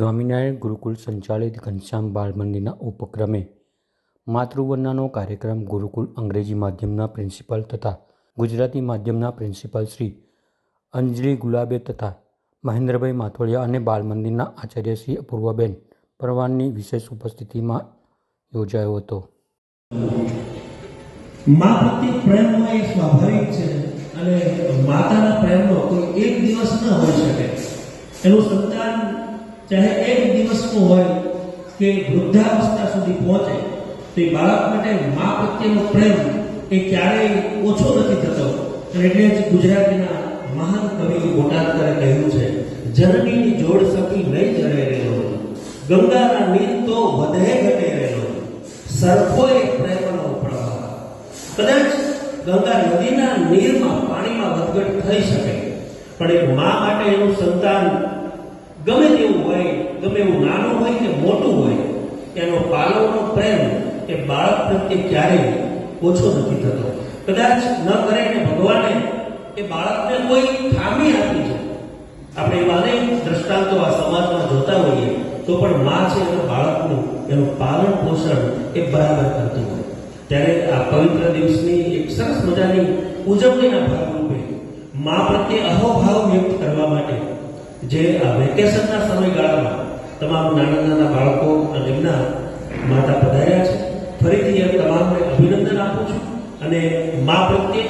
સ્વામિનારાયણ ગુરુકુલ સંચાલિત ઘનશ્યામ બાળ મંદિરના ઉપક્રમે માતૃવંદનાનો કાર્યક્રમ ગુરુકુલ અંગ્રેજી માધ્યમના પ્રિન્સિપાલ તથા ગુજરાતી માધ્યમના પ્રિન્સિપાલ શ્રી અંજલિ ગુલાબે તથા મહેન્દ્રભાઈ માથોડિયા અને બાળ મંદિરના આચાર્ય શ્રી અપૂર્વાબેન પરવાનની વિશેષ ઉપસ્થિતિમાં યોજાયો હતો. એનું સંતાન ચાહે એક દિવસનું હોય કે વૃદ્ધાવસ્થા સુધી પહોંચે, તો બાળક માટે મા પ્રત્યેનો પ્રેમ એ ક્યારેય ઓછો નથી થતો. અને એટલે જ ગુજરાતીના મહાન કવિ બોટાદકરે કહ્યું છે, જનનીની જોડ સખી નહીં જરે રહેલો. ગંગાના નીર તો વધે ઘટે રહેલો. સરખો એક પ્રેમનો પ્રવાહ. કદાચ ગંગા નદીના નીરમાં પાણીમાં વધઘટ થઈ શકે, પણ એક મા માટે એનું સંતાન ગમે તેવું હોય, ગમે એવું નાનું હોય કે મોટું હોય એનો પાલવનો પ્રેમ એ બાળક પ્રત્યે ક્યારેય ઓછો નથી થતો. કદાચ ન કરે ને ભગવાને, એ બાળકને કોઈ ખામી આપી છે. આપણે એવા અનેક દ્રષ્ટાંતો આ સમાજમાં જોતા હોઈએ, તો પણ મા છે એના બાળકનું એનું પાલન પોષણ એ બરાબર કરતું હોય. ત્યારે આ પવિત્ર દિવસની એક સરસ મજાની ઉજવણીના ભાગરૂપે મા પ્રત્યે અહોભાવ વ્યક્ત કરવા માટે જે આ વેકેશનના સમયગાળામાં તમામ નાના નાના બાળકો અને એમના માતા પધાર્યા છે. ફરીથી એ તમામને અભિનંદન આપું છું અને મા પ્રત્યે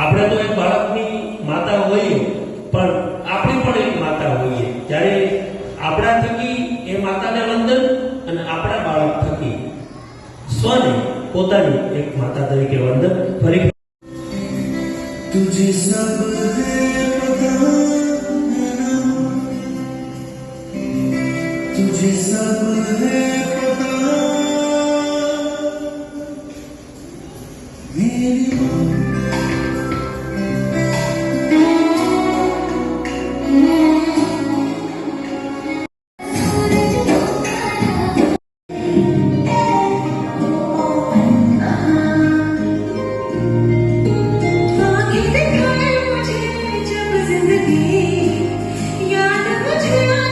આપણે તો એક બાળકની માતા હોઈએ, પણ આપણી પણ એક માતા હોઈએ. ત્યારે આપણા થકી એ માતાને વંદન અને આપણા બાળક થકી સ્વને પોતાની એક માતા તરીકે વંદન. ફરી તુજે સબ હૈ तुझे सब है पता मेरी माँ